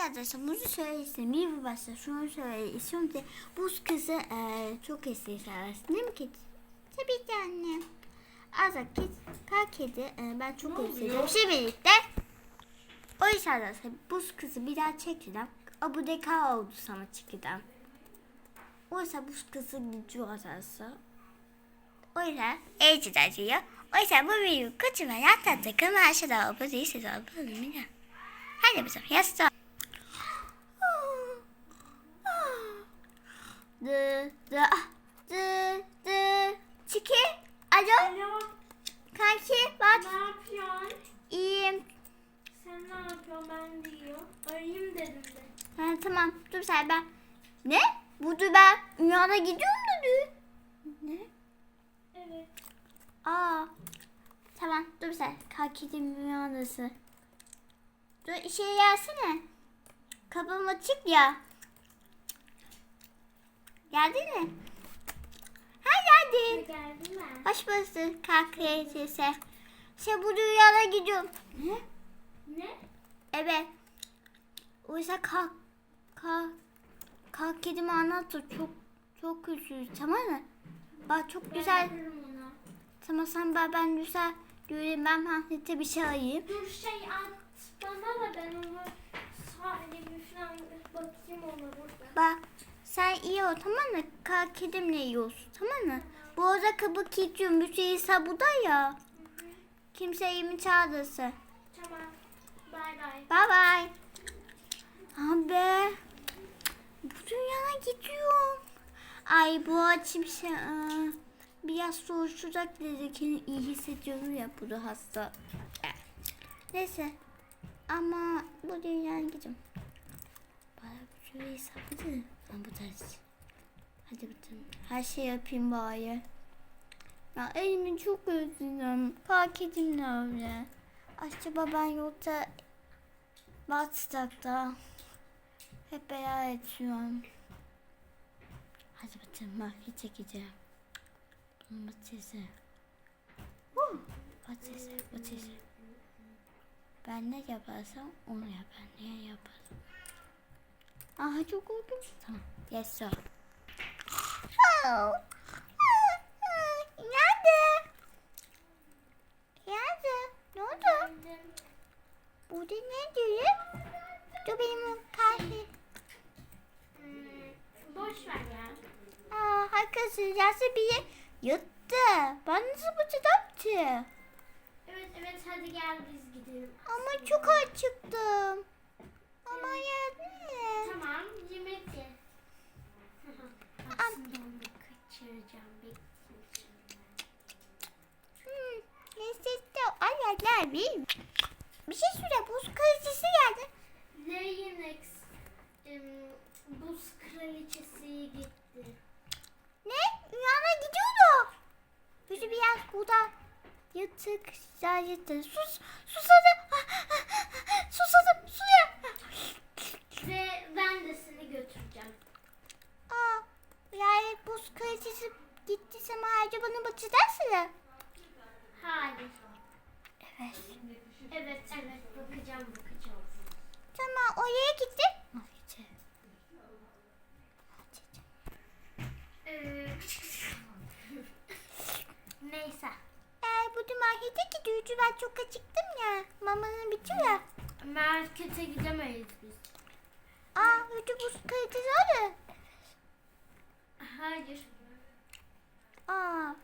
Arkadaşlar bunu söylesin. Bir babası şunu söyle. Şimdi buz kızı e, çok seversin değil mi kedi? Tabii ki anne. Azak kedi, kar kedi e, ben çok oluyor? Şey birlikte. O yüzden arkadaşlar buz kızı bir daha çekeceğim. Abu deka oldu sana çekeceğim. Oysa buz kızı gücü arkadaşlar. O yüzden eğitim acıyor. O yüzden bu videoyu kaçırmayın. Hatta takım aşağıda abone değilseniz abone olun. Hadi bakalım yastığa. Dı dı dı dı. Çiki. Alo. Alo, Kanki bak. ne yapıyorsun? İyiyim. Sen ne yapıyorsun? Ben de yiyorum. Arayayım dedim de. Ha, tamam dur sen ben. Ne? Burada ben dünyada gidiyorum dedi. Ne? Evet. Aa. Tamam dur sen. Kanki'nin dünyadası. Dur işe gelsene. Kapım açık ya. Geldin mi? Ha geldin. Geldim ben. Hoş bulduk sesi. Şey bu dünyada gidiyorum. Ne? Ne? Evet. O yüzden kalk. Kalk. Kalk kedimi anlattı. Çok çok güzel. Tamam mı? Bak çok güzel. Ben onu. Tamam sen ben, ben güzel göreyim. Ben Hahnet'e bir şey ayayım. Dur şey at bana da ben onu sadece bir falan bakayım ona burada. Bak ol tamam mı? Kalk kedimle olsun tamam mı? Bu arada kabuk gidiyorum. Bir şey ise bu da ya. Kimse yemi çağırırsa. Tamam. Bay bay. Bye bye. Abi. Bu dünyaya gidiyorum. Ay bu açım şey. ıı, Biraz soğuşacak dedi. Kendimi iyi hissediyorum ya bu da hasta. Neyse. Ama bu dünyaya gidiyorum. Bana bu şurayı sapladı. Ben bu tarz. Hadi bakalım. Her şey yapayım bari. Ya elimi çok özledim. Fark edin ne öyle. Acaba ben yolda WhatsApp'ta hep beraber açıyorum. Hadi bakalım market çekeceğim. Domatesi. Uh, Domatesi, domatesi. Ben ne yaparsam onu yap. Ben ne yaparsam. Aha çok korktum. Tamam. Yes sir. Nerede? Nerede? Ne oldu? Bu da ne diyor? Dur benim kahve. Boş ver ya. Aa, arkadaşlar yası bir yattı. Ben nasıl bakacağım ki? Evet evet hadi gel biz gidelim. Ama çok acıktım. Ama yani. Tamam yemek ye. Aslında onu kaçıracağım. Bekleyin. Hmm, lezzetli. Ay ay ay bir. Şey söyle. Buz kayıcısı geldi. Em, buz kraliçesi gitti. Ne? Rüyana gidiyordu. Kötü bir yer burada. Yatık, yatık. Sus, susadım. Susadım, suya. Ve ben de seni götüreceğim. Aa, yani buz kalitesi gittiyse ayrıca bana bakacak Hayır. Evet. Evet evet bakacağım bakacağım. Tamam, oraya gitti. Ee, neyse. Eğer bu markete gidiyordu. Ben çok acıktım ya. Mamanın bitiyor ya. Markete gidemeyiz biz. Aa, ödü buz kalitesi var Hayır. Aa.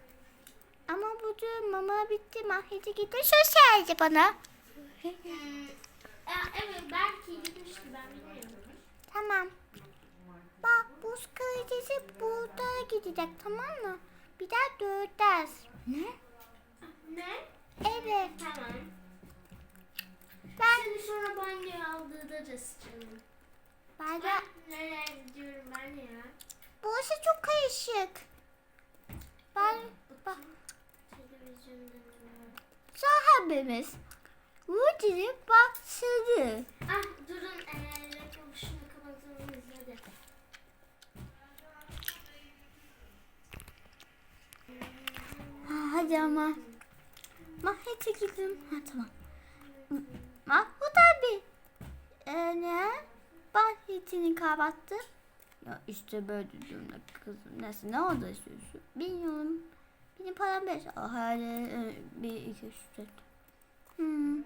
Ama bu da mama bitti. Markete gitti. Söz geldi bana. Hmm, evet belki gitmişti ben bilmiyorum. Tamam. Bak buz kalitesi burada gidecek tamam mı? Bir daha dört Ne? Ne? Evet. Tamam. Ben Seni sonra banyoya aldırırız canım. ben de Ben nereye gidiyorum ben ya? Burası çok karışık. Ben bak var? sahibimiz. Rudy'nin başladı. Ah durun reklam şunu kapatalım hadi. Ha, hadi ama. Mahvete gidelim. Ha tamam. Mahmut abi. Ee, ne? senin kahvaltı? Ya işte böyle durumda kızım. Neyse ne oldu istiyorsun? Bilmiyorum. Benim param beş. Ah, Hala e, bir iki üç dört. Hmm.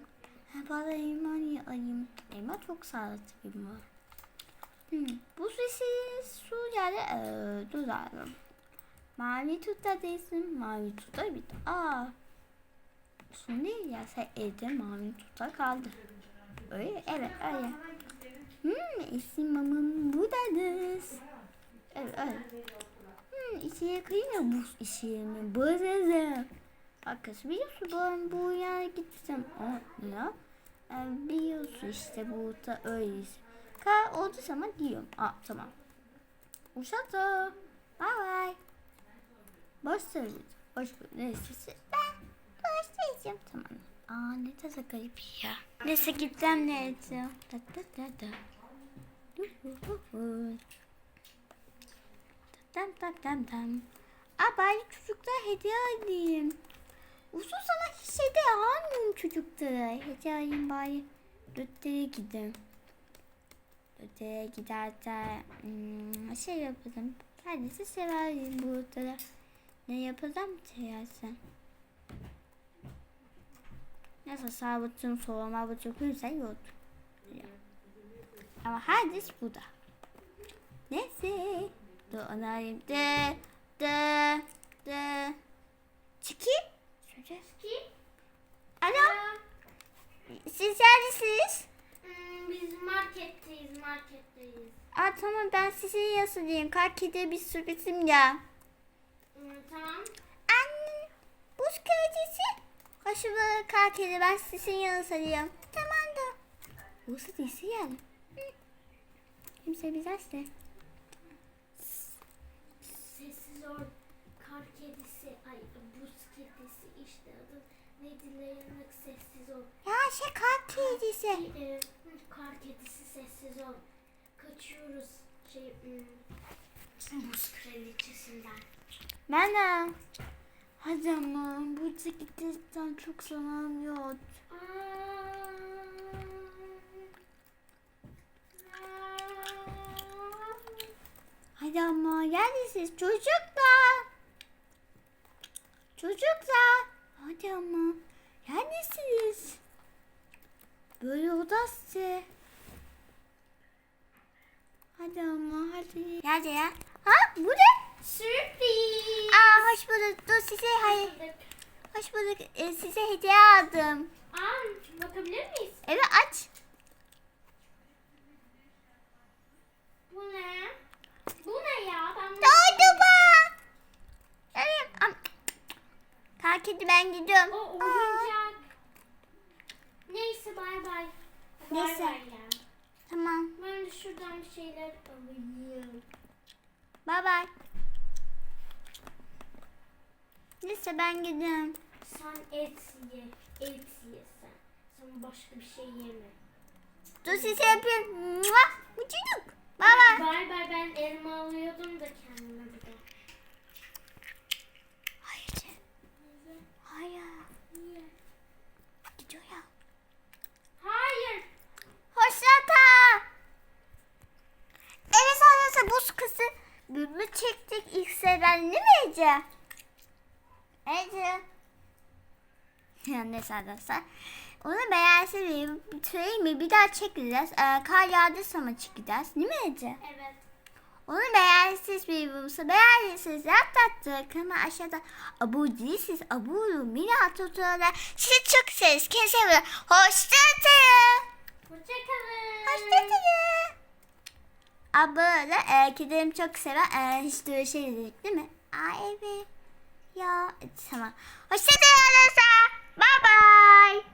Ha, Bana elma niye alayım? Elma çok sağlıklı bir elma. Hmm. Bu sesi su yani e, abi. Mavi tuta değilsin. Mavi tuta bitti. Aa. Su değil ya sen evde mavi tuta kaldı. Öyle evet öyle. Hmm, isim mamam buradadır. Evet öyle. Hmm, içine kıyım ya buz işimi. Burada. Bak kız biliyorsun ben bu yana gittim. O ne? Yani biliyorsun işte burada öyleyiz. Kar oldu zaman diyorum. Aa tamam. Uşadı. Bye bye. Boş söyledim. Boş neyse. Ben ne tadı garip ya. Neyse gittim ne edeceğim. Da da da da. Tam tam tam tam. Aa bari çocuklara hediye alayım. Uzun sana hiç hediye almıyorum çocuklara. Hediye alayım bari. Döttere gideyim. Döttere gider de hmm, şey yapalım. Kendisi severim burada. Ne yapacağım seversen. Neyse soğuma bu çok güzel yok. Ama hadis bu da. Neyse. Alayım. De, de, de. Çiki. Söyle. Ki, Alo. Siz neredesiniz? hmm, biz marketteyiz, marketteyiz. Aa tamam ben sizin yazılayım. Karki'de bir sürprizim ya. Hmm, tamam. Anne. Buz kredisi. Hoşuma Karki'de ben sizin yazılayım. Tamam da. Buz kredisi yani. Kimse bilmezse. Sessiz ol. Kar kedisi, ay buz kedisi işte adı. Neydi Leyla'nın sessiz ol. Ya şey kar kedisi. Ee, hı, kar kedisi sessiz ol. Kaçıyoruz şey hmm, buz kraliçesinden. De. Hadi ama bu gittikten çok zaman yok. Hadi ama neredesiniz çocuklar? Çocuklar. Hadi ama neredesiniz? Böyle odası. Hadi ama hadi. Nerede ya? Ha bu ne? Sürpriz. Aa hoş bulduk. Dur size hayır. Hoş bulduk. Ee, size hediye aldım. Aa, bakabilir miyiz? Evet aç. Bu ne? Bu ne ya? Ben Doğdu bu. Evet. am- Kalk hadi ben gidiyorum. O Aa, oyuncak. Neyse bay bay. Bay Neyse. bay ya. Tamam. Ben de şuradan bir şeyler alayım. Bye bye. Neyse ben gidiyorum. Sen et ye. Et ye sen. Sen başka bir şey yeme. Dur size yapayım. Mua, Uçucuk. Bye bye. Bay bay ben elma alıyordum da kendime bir de. Hayır. Hayır. Niye? Gidiyor ya. Hayır. Hoşça kal. Evet sonrası buz kızı. Bülbül çektik ilk değil mi Ece? Ece. Ya neyse arkadaşlar. Onu beğenseniz söyleyeyim mi? Bir daha çekeceğiz. Ee, kar yağdıysa mı çekeceğiz? Değil mi Ece? Evet. Onu beğendiyseniz bir videomuzu beğendiyseniz yaptattı. Kanalıma aşağıda abone değilsiniz. Abone olun. Mini tutuyorlar. Sizi çok severiz. Kendinize iyi bakın. Hoşçakalın. Hoşçakalın. Hoşçakalın. Abone. E, kedilerim çok sever. E, hiç şey dedik değil mi? Aa evet. よ、様。おしゃれあらさバイバイ